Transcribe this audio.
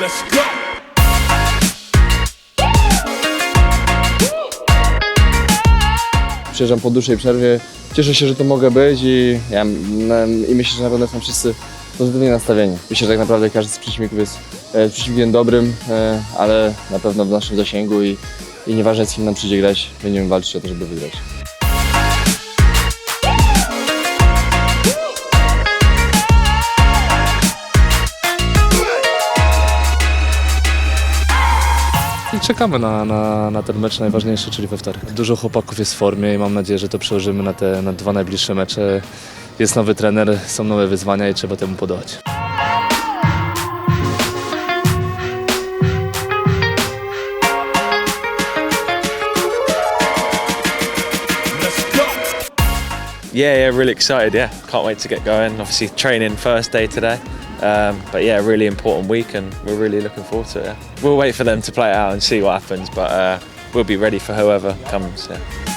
Let's go! Przyjeżdżam po dłuższej przerwie. Cieszę się, że to mogę być i, ja, mm, i myślę, że na pewno są wszyscy pozytywnie nastawieni. Myślę, że tak naprawdę każdy z przeciwników jest e, przeciwnikiem dobrym, e, ale na pewno w naszym zasięgu i, i nieważne z kim nam przyjdzie grać, będziemy walczyć o to, żeby wygrać. I czekamy na, na, na ten mecz najważniejszy, czyli we wtorek. Dużo chłopaków jest w formie i mam nadzieję, że to przełożymy na te na dwa najbliższe mecze. Jest nowy trener, są nowe wyzwania i trzeba temu podołać. Yeah, yeah, really excited. Yeah, can't wait to get going. Obviously, training first day today. Um, but yeah, really important week, and we're really looking forward to it. We'll wait for them to play it out and see what happens, but uh, we'll be ready for whoever comes. Yeah.